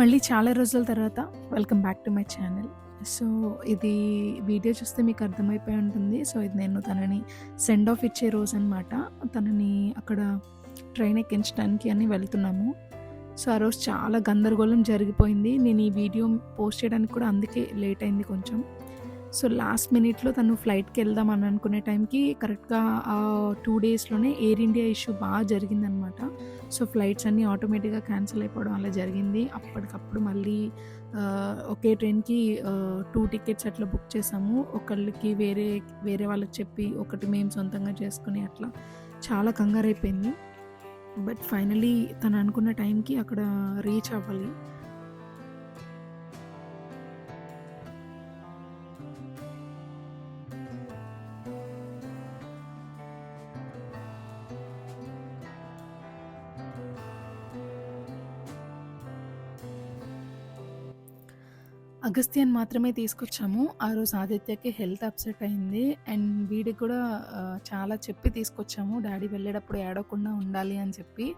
మళ్ళీ చాలా రోజుల తర్వాత welcome back to my channel so ఇది వీడియో చూస్తే మీకు అర్థమైపోయి ఉంటుంది. సో ఇది నేను తనని సెండ్ ఆఫ్ ఇచ్చే రోజు అనమాట తనని అక్కడ ట్రైన్ ఎక్కించడానికి అని వెళ్తున్నాము. సో ఆ రోజు చాలా గందరగోళం జరిగిపోయింది. నేను ఈ వీడియో పోస్ట్ చేయడానికి కూడా అందుకే లేట్ అయింది కొంచెం. సో లాస్ట్ మినిట్లో తను ఫ్లైట్కి వెళ్దాం అని అనుకునే టైంకి కరెక్ట్గా ఆ టూ డేస్లోనే ఎయిర్ ఇండియా ఇష్యూ బాగా జరిగిందనమాట సో ఫ్లైట్స్ అన్నీ ఆటోమేటిక్గా క్యాన్సిల్ అయిపోవడం అలా జరిగింది. అప్పటికప్పుడు మళ్ళీ ఒకే ట్రైన్కి టూ టికెట్స్ అట్లా బుక్ చేసాము. ఒకళ్ళకి వేరే వేరే వాళ్ళకి చెప్పి ఒకటి మేము సొంతంగా చేసుకుని అట్లా చాలా కంగారు అయిపోయింది బట్ ఫైనలీ తను అనుకున్న టైంకి అక్కడ రీచ్ అవ్వాలి. అగస్త్యన్ మాత్రమే తీసుకొచ్చాము. ఆ రోజు ఆదిత్యకి హెల్త్ అప్సెట్ అయింది. అండ్ వీడికి కూడా చాలా చెప్పి తీసుకొచ్చాము. డాడీ వెళ్ళేటప్పుడు ఏడవకుండా ఉండాలి అని చెప్పి.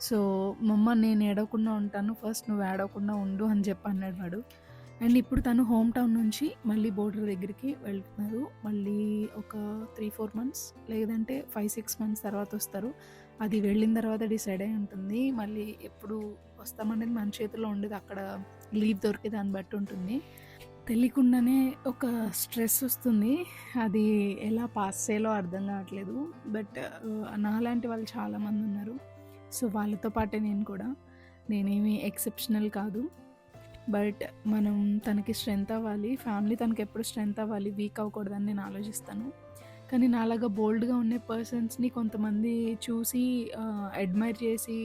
సో మమ్మ నేను ఏడవకుండా ఉంటాను. ఫస్ట్ నువ్వు ఏడవకుండా ఉండు అని చెప్పి అన్నాడు వాడు. అండ్ ఇప్పుడు తను హోమ్ టౌన్ నుంచి మళ్ళీ బోర్డర్ దగ్గరికి వెళ్తున్నారు. మళ్ళీ ఒక త్రీ ఫోర్ మంత్స్ లేదంటే ఫైవ్ సిక్స్ మంత్స్ తర్వాత వస్తారు. అది వెళ్ళిన తర్వాత డిసైడ్ అయి ఉంటుంది. మళ్ళీ ఎప్పుడు వస్తామనేది మన చేతిలో ఉండేది. అక్కడ లీవ్ దొరికే దాన్ని బట్టి ఉంటుంది. తెలియకుండానే ఒక స్ట్రెస్ వస్తుంది. అది ఎలా పాస్ చేయాలో అర్థం కావట్లేదు. బట్ నాలాంటి వాళ్ళు చాలామంది ఉన్నారు. సో వాళ్ళతో పాటే నేను కూడా. నేనేమి ఎక్సెప్షనల్ కాదు. బట్ మనం తనకి స్ట్రెంత్ అవ్వాలి. ఫ్యామిలీ తనకి ఎప్పుడు స్ట్రెంత్ అవ్వాలి వీక్ అవ్వకూడదని నేను ఆలోచిస్తాను. కానీ నాలాగా బోల్డ్గా ఉండే పర్సన్స్ని కొంతమంది చూసి అడ్మైర్ చేసి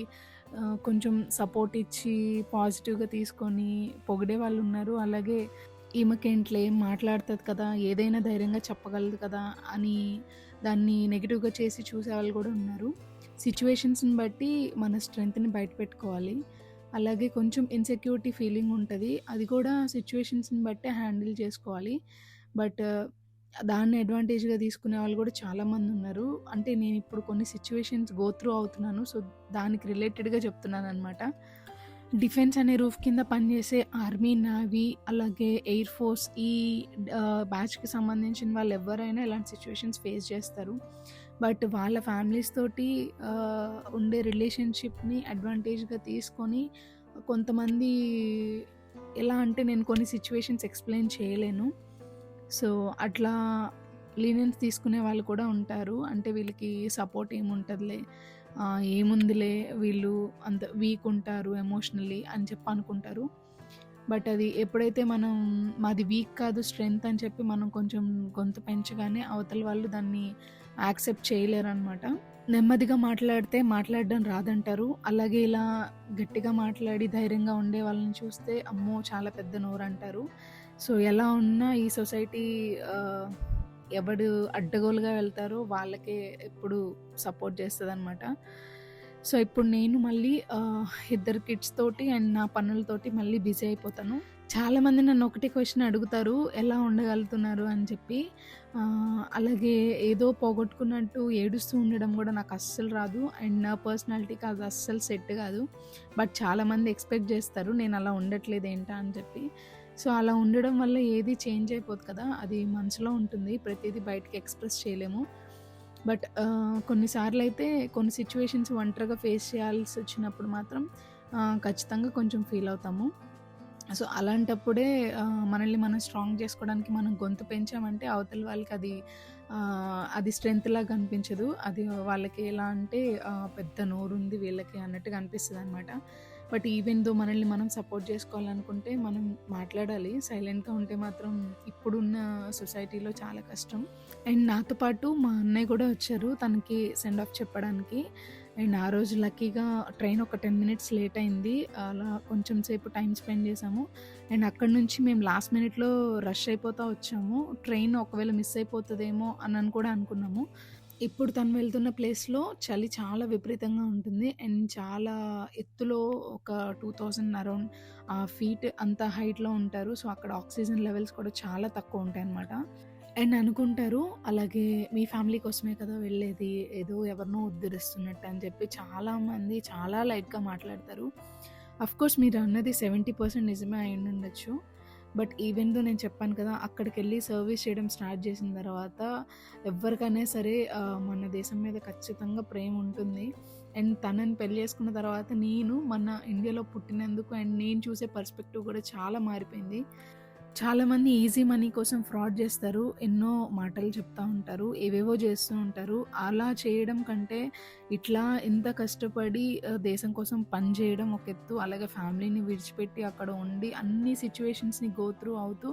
కొంచెం సపోర్ట్ ఇచ్చి పాజిటివ్గా తీసుకొని పొగిడే వాళ్ళు ఉన్నారు. అలాగే ఈమెకేంట్లే మాట్లాడుతుంది కదా ఏదైనా ధైర్యంగా చెప్పగలదు కదా అని దాన్ని నెగిటివ్గా చేసి చూసే వాళ్ళు కూడా ఉన్నారు. సిచ్యువేషన్స్ని బట్టి మన స్ట్రెంగ్త్ని బయట పెట్టుకోవాలి. అలాగే కొంచెం ఇన్సెక్యూరిటీ ఫీలింగ్ ఉంటుంది. అది కూడా సిచ్యువేషన్స్ని బట్టే హ్యాండిల్ చేసుకోవాలి. బట్ దాన్ని అడ్వాంటేజ్గా తీసుకునే వాళ్ళు కూడా చాలామంది ఉన్నారు. అంటే నేను ఇప్పుడు కొన్ని సిచ్యువేషన్స్ గో త్రూ అవుతున్నాను. సో దానికి రిలేటెడ్గా చెప్తున్నాను అనమాట డిఫెన్స్ అనే రూఫ్ కింద పనిచేసే ఆర్మీ నావీ అలాగే ఎయిర్ ఫోర్స్ ఈ బ్యాచ్కి సంబంధించిన వాళ్ళు ఎవరైనా ఇలాంటి సిచ్యువేషన్స్ ఫేస్ చేస్తారు. బట్ వాళ్ళ ఫ్యామిలీస్ తోటి ఉండే రిలేషన్షిప్ని అడ్వాంటేజ్గా తీసుకొని కొంతమంది ఎలా అంటే నేను కొన్ని సిచ్యువేషన్స్ ఎక్స్ప్లెయిన్ చేయలేను. సో అట్లా లీనియన్స్ తీసుకునే వాళ్ళు కూడా ఉంటారు. అంటే వీళ్ళకి సపోర్ట్ ఏముంటుందిలే. ఏముందిలే వీళ్ళు అంత వీక్ ఉంటారు ఎమోషనల్లీ అని చెప్పి అనుకుంటారు. బట్ అది ఎప్పుడైతే మనం మాది వీక్ కాదు స్ట్రెంగ్త్ అని చెప్పి మనం కొంచెం గొంతు పెంచగానే అవతల వాళ్ళు దాన్ని యాక్సెప్ట్ చేయలేరు అనమాట నెమ్మదిగా మాట్లాడితే మాట్లాడడం రాదంటారు. అలాగే ఇలా గట్టిగా మాట్లాడి ధైర్యంగా ఉండే వాళ్ళని చూస్తే అమ్మో చాలా పెద్ద నోరు అంటారు సో ఎలా ఉన్నా ఈ సొసైటీ ఎవడు అడ్డగోలుగా వెళ్తారో వాళ్ళకే ఎప్పుడు సపోర్ట్ చేస్తుంది అనమాట సో ఇప్పుడు నేను మళ్ళీ ఇద్దరు కిడ్స్ తోటి అండ్ నా పనులతోటి మళ్ళీ బిజీ అయిపోతాను. చాలామంది నన్ను ఒకటి క్వశ్చన్ అడుగుతారు ఎలా ఉండగలుగుతున్నారు అని చెప్పి. అలాగే ఏదో పోగొట్టుకున్నట్టు ఏడుస్తూ ఉండడం కూడా నాకు అస్సలు రాదు. అండ్ నా పర్సనాలిటీకి అది అస్సలు సెట్ కాదు. బట్ చాలామంది ఎక్స్పెక్ట్ చేస్తారు నేను అలా ఉండట్లేదు ఏంటా అని చెప్పి. సో అలా ఉండడం వల్ల ఏది చేంజ్ అయిపోదు కదా అది మనసులో ఉంటుంది. ప్రతిదీ బయటకి ఎక్స్ప్రెస్ చేయలేము. బట్ కొన్నిసార్లు అయితే కొన్ని సిచ్యువేషన్స్ ఒంటరిగా ఫేస్ చేయాల్సి వచ్చినప్పుడు మాత్రం ఖచ్చితంగా కొంచెం ఫీల్ అవుతాము. సో అలాంటప్పుడే మనల్ని మనం స్ట్రాంగ్ చేసుకోవడానికి మనం గొంతు పెంచామంటే అవతల వాళ్ళకి అది అది స్ట్రెంగ్త్ లాగా అనిపించదు. అది వాళ్ళకి ఎలా అంటే పెద్ద నోరు ఉంది వీళ్ళకి అన్నట్టుగా అనిపిస్తుంది అనమాట బట్ ఈవెన్ దో మనల్ని మనం సపోర్ట్ చేసుకోవాలనుకుంటే మనం మాట్లాడాలి. సైలెంట్గా ఉంటే మాత్రం ఇప్పుడున్న సొసైటీలో చాలా కష్టం. అండ్ నాతో పాటు మా అన్నయ్య కూడా వచ్చారు తనకి సెండ్ ఆఫ్ చెప్పడానికి. అండ్ ఆ రోజు లక్కీగా ట్రైన్ ఒక టెన్ మినిట్స్ లేట్ అయింది. అలా కొంచెం సేపు టైం స్పెండ్ చేసాము అండ్ అక్కడ నుంచి మేము లాస్ట్ మినిట్లో రష్ అయిపోతూ వచ్చాము. ట్రైన్ ఒకవేళ మిస్ అయిపోతుందేమో అని కూడా అనుకున్నాము. ఇప్పుడు తను వెళ్తున్న ప్లేస్లో చలి చాలా విపరీతంగా ఉంటుంది. అండ్ చాలా ఎత్తులో ఒక టూ థౌజండ్ అరౌండ్ ఫీట్ అంత హైట్లో ఉంటారు. సో అక్కడ ఆక్సిజన్ లెవెల్స్ కూడా చాలా తక్కువ ఉంటాయి అన్నమాట అండ్ అనుకుంటారు అలాగే మీ ఫ్యామిలీ కోసమే కదా వెళ్ళేది ఏదో ఎవరినో ఉద్ధరిస్తున్నట్టు అని చెప్పి చాలామంది చాలా లైట్గా మాట్లాడతారు. అఫ్‌కోర్స్ మీరు అన్నది 70% నిజమే అయ్యుండొచ్చు. బట్ ఈవెన్ దో నేను చెప్పాను కదా! అక్కడికి వెళ్ళి సర్వీస్ చేయడం స్టార్ట్ చేసిన తర్వాత ఎవరికైనా సరే మన దేశం మీద ఖచ్చితంగా ప్రేమ ఉంటుంది. అండ్ తనని పెళ్ళి చేసుకున్న తర్వాత నేను మన ఇండియాలో పుట్టినందుకు అండ్ నేను చూసే పర్స్పెక్టివ్ కూడా చాలా మారిపోయింది. చాలామంది ఈజీ మనీ కోసం ఫ్రాడ్ చేస్తారు. ఎన్నో మాటలు చెప్తూ ఉంటారు. ఏవేవో చేస్తూ ఉంటారు. అలా చేయడం కంటే ఇట్లా ఇంత కష్టపడి దేశం కోసం పని చేయడం ఒక ఎత్తు. అలాగే ఫ్యామిలీని విడిచిపెట్టి అక్కడ ఉండి అన్ని సిచ్యువేషన్స్ని గో త్రూ అవుతూ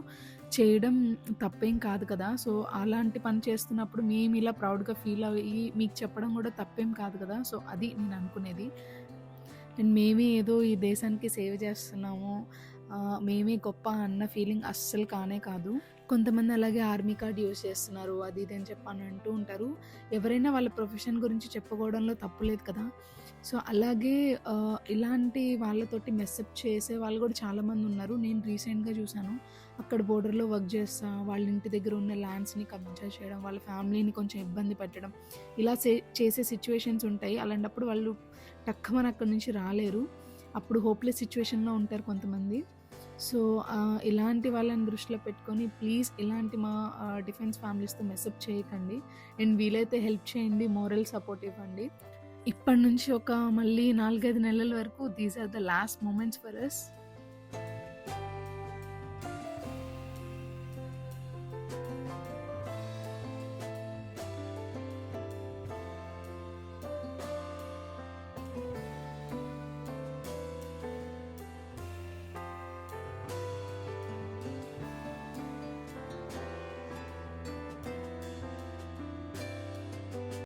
చేయడం తప్పేం కాదు కదా! సో, అలాంటి పని చేస్తున్నప్పుడు మేము ఇలా ప్రౌడ్‌గా ఫీల్ అయ్యి మీకు చెప్పడం కూడా తప్పేం కాదు కదా! సో, అది నేను అనుకునేది. అండ్ మేమే ఏదో ఈ దేశానికి సేవ చేస్తున్నాము. మేమే గొప్ప అన్న ఫీలింగ్ అస్సలు కానే కాదు. కొంతమంది అలాగే ఆర్మీ కార్డ్ యూజ్ చేస్తున్నారు. అది ఇది అని చెప్పని అంటూ ఉంటారు. ఎవరైనా వాళ్ళ ప్రొఫెషన్ గురించి చెప్పుకోవడంలో తప్పు లేదు కదా! సో, అలాగే ఇలాంటి వాళ్ళతోటి మెస్అప్ చేసే వాళ్ళు కూడా చాలామంది ఉన్నారు. నేను రీసెంట్‌గా చూశాను అక్కడ బోర్డర్‌లో వర్క్ చేస్తా వాళ్ళ ఇంటి దగ్గర ఉన్న ల్యాండ్స్‌ని కబ్జా చేయడం, వాళ్ళ ఫ్యామిలీని కొంచెం ఇబ్బంది పెట్టడం ఇలా సే చేసే సిచ్యువేషన్స్ ఉంటాయి. అలాంటప్పుడు వాళ్ళు టక్కుమని అక్కడి నుంచి రాలేరు. అప్పుడు హోప్‌లెస్ సిచ్యువేషన్లో ఉంటారు కొంతమంది. సో, ఇలాంటి వాళ్ళని దృష్టిలో పెట్టుకొని ప్లీజ్ ఇలాంటి మా డిఫెన్స్ ఫ్యామిలీస్‌తో మెసప్ చేయకండి. అండ్ వీలైతే హెల్ప్ చేయండి. మోరల్ సపోర్ట్ ఇవ్వండి. ఇప్పటి నుంచి ఒక మళ్ళీ 4, 5 నెలల వరకు these are the last moments for us.